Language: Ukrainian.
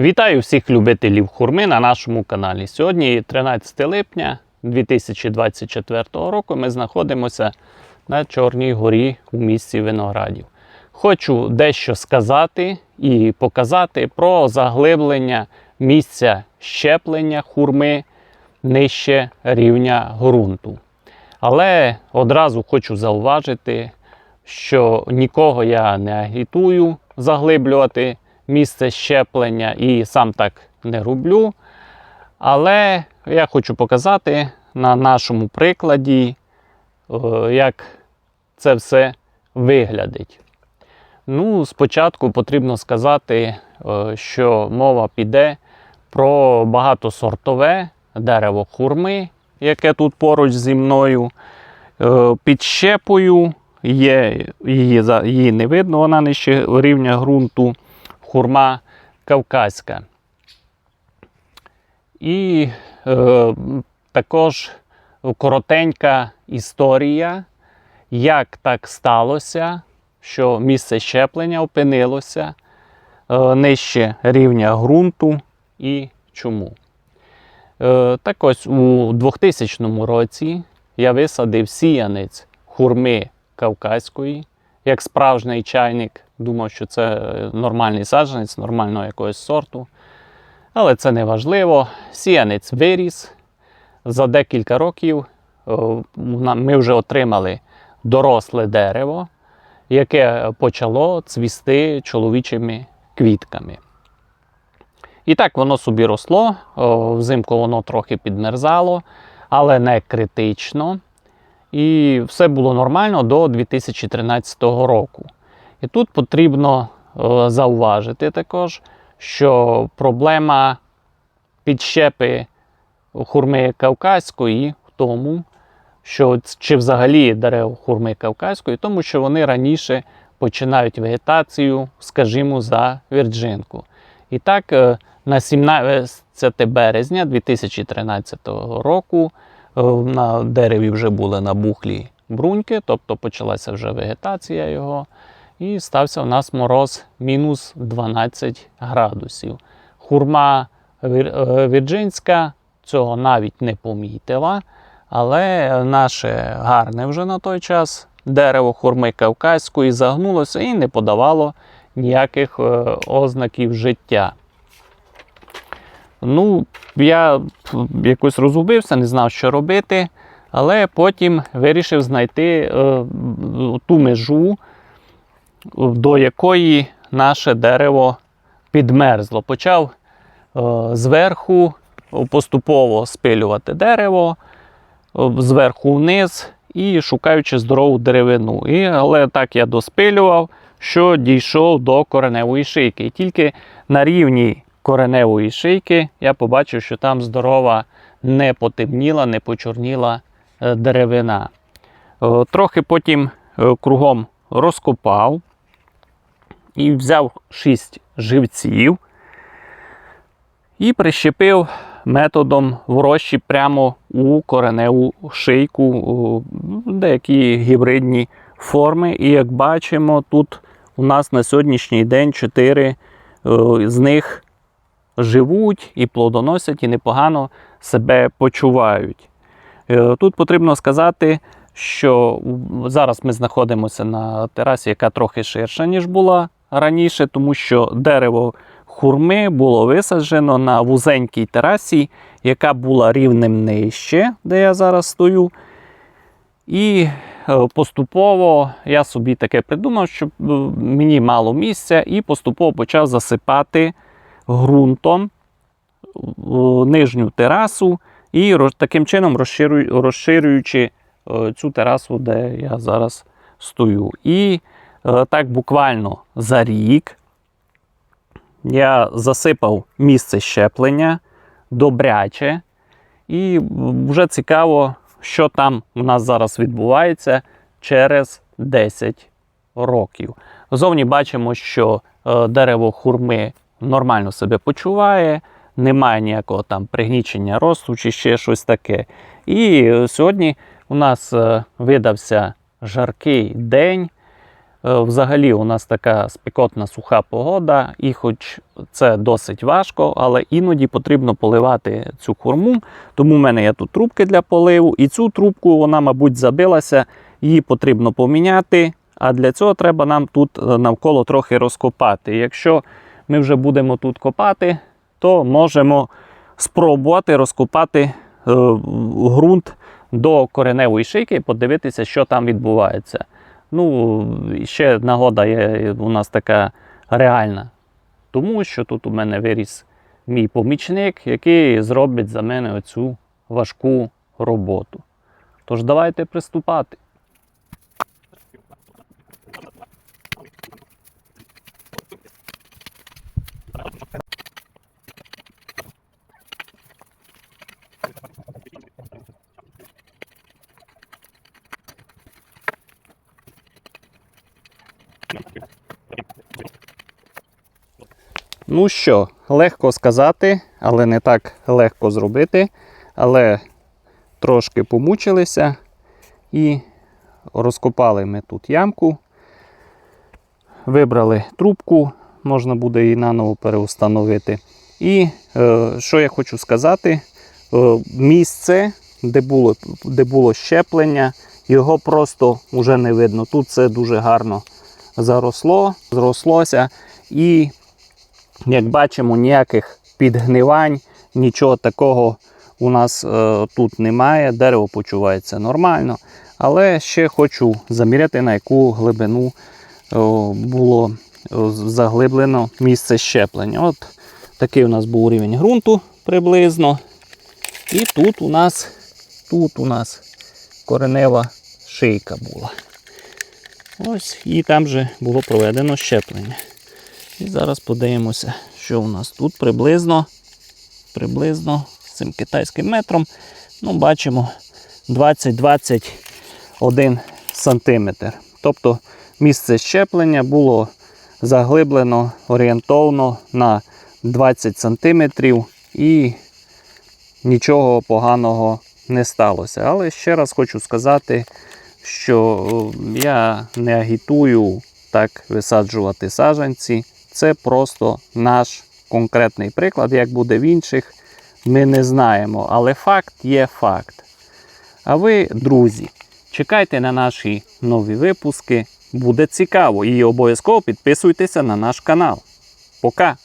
Вітаю всіх любителів хурми на нашому каналі. Сьогодні 13 липня 2024 року. Ми знаходимося на Чорній горі у місті Виноградів. Хочу дещо сказати і показати про заглиблення місця щеплення хурми нижче рівня ґрунту. Але одразу хочу зауважити, що нікого я не агітую заглиблювати місце щеплення і сам так не роблю. Але я хочу показати на нашому прикладі, е, як це все виглядить. Ну, спочатку потрібно сказати, е, що мова піде про багатосортове дерево хурми, яке тут поруч зі мною. Е, Під щепою є, її, її не видно, вона нижче рівня ґрунту, хурма кавказька. І е, також коротенька історія, як так сталося, що місце щеплення опинилося е, нижче рівня ґрунту і чому. Е, так ось у 2000 році я висадив сіянець хурми кавказької, як справжній чайник. Думав, що це е, нормальний саджанець, нормального якогось сорту. Але це не важливо. Сіянець виріс. За декілька років е, ми вже отримали доросле дерево, яке почало цвісти чоловічими квітками. І так воно собі росло. Взимку воно трохи підмерзало, але не критично. І все було нормально до 2013 року. І тут потрібно е, зауважити також, що проблема підщепи хурми кавказької в тому, що чи взагалі дерев хурми кавказької, тому що вони раніше починають вегетацію, скажімо, за вірджинку. І так, е, на 17 березня 2013 року е, на дереві вже були набухлі бруньки, тобто почалася вже вегетація його. І стався у нас мороз мінус 12 градусів. Хурма е, вірджинська цього навіть не помітила, але наше гарне вже на той час дерево хурми кавказької загнулося і не подавало ніяких е, ознаків життя. Ну, я якось розгубився, не знав, що робити, але потім вирішив знайти е, ту межу, до якої наше дерево підмерзло. Почав е, зверху поступово спилювати дерево, е, зверху вниз і шукаючи здорову деревину. І, але так я доспилював, що дійшов до кореневої шийки. І тільки на рівні кореневої шийки я побачив, що там здорова не потемніла, не почорніла е, деревина. Е, Трохи потім е, кругом розкопав і взяв шість живців і прищепив методом врощі прямо у кореневу шийку, деякі гібридні форми. І як бачимо, тут у нас на сьогоднішній день чотири е, з них живуть і плодоносять, і непогано себе почувають. Е, Тут потрібно сказати, що зараз ми знаходимося на терасі, яка трохи ширша, ніж була раніше, тому що дерево хурми було висаджено на вузенькій терасі, яка була рівнем нижче, де я зараз стою. І е, поступово я собі таке придумав, що е, мені мало місця, і поступово почав засипати ґрунтом нижню терасу і таким чином розширюючи е, цю терасу, де я зараз стою. І е, так буквально за рік я засипав місце щеплення добряче, і вже цікаво, що там у нас зараз відбувається через 10 років. Зовні бачимо, що е, дерево хурми нормально себе почуває, немає ніякого там пригнічення росту чи ще щось таке. І е, сьогодні у нас е, видався жаркий день. Е, Взагалі, у нас така спекотна суха погода, і хоч це досить важко, але іноді потрібно поливати цю хурму. Тому в мене є тут трубки для поливу. І цю трубку вона, мабуть, забилася, її потрібно поміняти. А для цього треба нам тут навколо трохи розкопати. Якщо ми вже будемо тут копати, то можемо спробувати розкопати е, ґрунт до кореневої шийки подивитися, що там відбувається. Ну, ще нагода є у нас така реальна. Тому що тут у мене виріс мій помічник, який зробить за мене оцю важку роботу. Тож давайте приступати. Ну що, легко сказати, але не так легко зробити. Але трошки помучилися і розкопали ми тут ямку. Вибрали трубку, можна буде її наново переустановити. І е, що я хочу сказати, е, місце, де було, де було щеплення, його просто вже не видно. Тут це дуже гарно заросло, зрослося. І як бачимо, ніяких підгнивань, нічого такого у нас е, тут немає. Дерево почувається нормально. Але ще хочу заміряти, на яку глибину о, було о, заглиблено місце щеплення. От такий у нас був рівень ґрунту приблизно. І тут у нас, тут у нас коренева шийка була. Ось, і там же було проведено щеплення. І зараз подивимося, що у нас тут приблизно, приблизно цим китайським метром. Ну, бачимо 20-21 сантиметр. Тобто місце щеплення було заглиблено орієнтовно на 20 сантиметрів і нічого поганого не сталося. Але ще раз хочу сказати, що я не агітую так висаджувати саджанці. Це просто наш конкретний приклад. Як буде в інших, ми не знаємо. Але факт є факт. А ви, друзі, чекайте на наші нові випуски. Буде цікаво. І обов'язково підписуйтеся на наш канал. Пока!